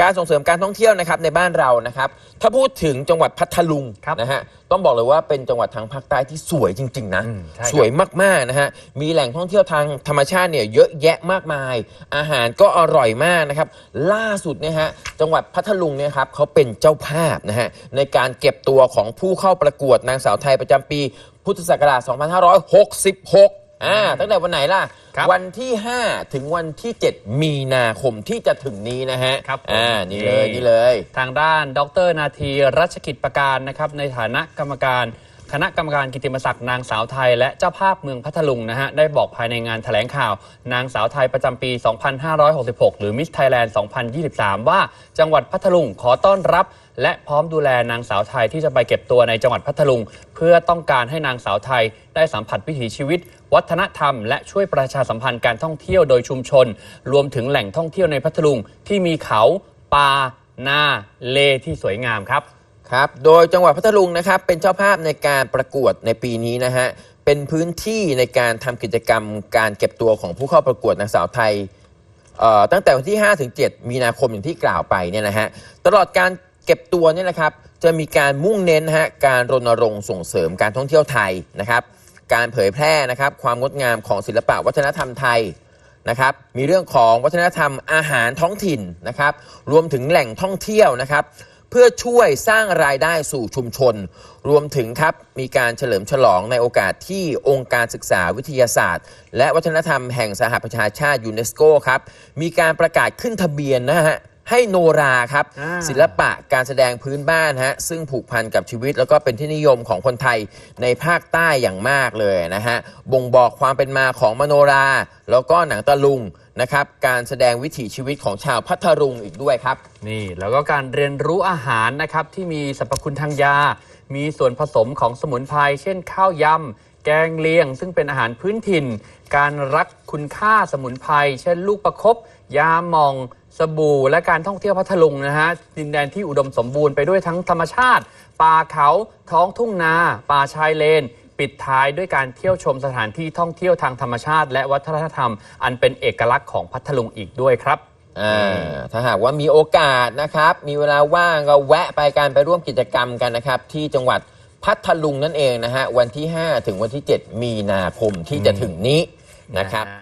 การส่งเสริมการท่องเที่ยวนะครับในบ้านเรานะครับ ถ้าพูดถึงจังหวัดพัทลุงครับนะฮะต้องบอกเลยว่าเป็นจังหวัดทางภาคใต้ที่สวยจริง ๆ นะอืมใช่ครับสวยมากๆนะฮะมีแหล่งท่องเที่ยวทางธรรมชาติเนี่ยเยอะแยะมากมาย อาหารก็อร่อยมากนะครับ ล่าสุดเนี่ยฮะจังหวัดพัทลุงเนี่ยครับเขาเป็นเจ้าภาพนะฮะในการเก็บตัวของผู้เข้าประกวดนางสาวไทยประจำปี พุทธศักราช 2566 อ่าตั้งแต่วันไหนล่ะ ครับวันที่ 5 ถึงวันที่ 7 มีนาคมที่จะถึงนี้นะฮะครับผม อ่านี่เลยนี่เลย ทางด้านดรนาทีรัชกิจประการนะครับในฐานะกรรมการ คณะกรรมการกิตติมศักดิ์นางสาวไทย และเจ้าภาพเมืองพัทลุงนะฮะได้บอกภายในงานแถลงข่าว นางสาวไทยประจำปี 2566 หรือมิสไทยแลนด์ 2023 ว่าจังหวัดพัทลุงขอต้อนรับ และพร้อมดูแลนางสาวไทยที่จะไปเก็บตัวในจังหวัดพัทลุง เพื่อต้องการให้นางสาวไทยได้สัมผัสวิถีชีวิต วัฒนธรรม และช่วยประชาสัมพันธ์การท่องเที่ยวโดยชุมชน รวมถึงแหล่งท่องเที่ยวในพัทลุงที่มีเขาป่านาเลที่สวยงามครับ ครับ โดยจังหวัดพัทลุงนะครับ เป็นเจ้าภาพในการประกวดในปีนี้นะฮะ เป็นพื้นที่ในการทำกิจกรรมการเก็บตัวของผู้เข้าประกวดนางสาวไทยเอ่อตั้งแต่วันที่ 5 ถึง 7 มีนาคมอย่างที่กล่าวไปเนี่ยนะฮะ ตลอดการเก็บตัวเนี่ยนะครับ จะมีการมุ่งเน้นนะฮะ การรณรงค์ส่งเสริมการท่องเที่ยวไทยนะครับ การเผยแพร่นะครับ ความงดงามของศิลปะวัฒนธรรมไทยนะครับ มีเรื่องของวัฒนธรรมอาหารท้องถิ่นนะครับ รวมถึงแหล่งท่องเที่ยวนะครับ เพื่อช่วยสร้างรายได้สู่ชุมชน รวมถึงครับ มีการเฉลิมฉลองในโอกาสที่องค์การศึกษาวิทยาศาสตร์ และวัฒนธรรมแห่งสหประชาชาติยูเนสโกครับ มีการประกาศขึ้นทะเบียนนะฮะให้โนราครับอ่าศิลปะการแสดงพื้นบ้านฮะซึ่งผูกพันกับชีวิต แล้วก็เป็นที่นิยมของคนไทยในภาคใต้อย่างมากเลยนะฮะบ่งบอกความเป็นมาของมโนรา แล้วก็หนังตะลุง นะครับการแสดงวิถีชีวิตของชาวพัทลุงอีกด้วยครับ นี่แล้วก็การเรียนรู้อาหารนะครับที่มีสรรพคุณทางยา มีส่วนผสมของสมุนไพรเช่นข้าวยำ แกงเลียง ซึ่งเป็นอาหารพื้นถิ่น การรักคุณค่าสมุนไพรเช่นลูกประคบยาหมอง สบู่ และการท่องเที่ยวพัทลุงนะฮะดินแดนที่อุดมสมบูรณ์ไปด้วยทั้งธรรมชาติ ป่าเขาท้องทุ่งนา ป่าชายเลน ปิดท้ายด้วยการเที่ยวชมสถานที่ท่องเที่ยวทางธรรมชาติ และวัฒนธรรม อันเป็นเอกลักษณ์ของพัทลุงอีกด้วยครับ อ่าถ้าหากว่ามีโอกาสนะครับ มีเวลาว่างก็แวะไปการไปร่วมกิจกรรมกันนะครับ ที่จังหวัดพัทลุงนั่นเองนะฮะ วันที่ 5 ถึงวันที่ 7 มีนาคมที่จะถึงนี้นะครับ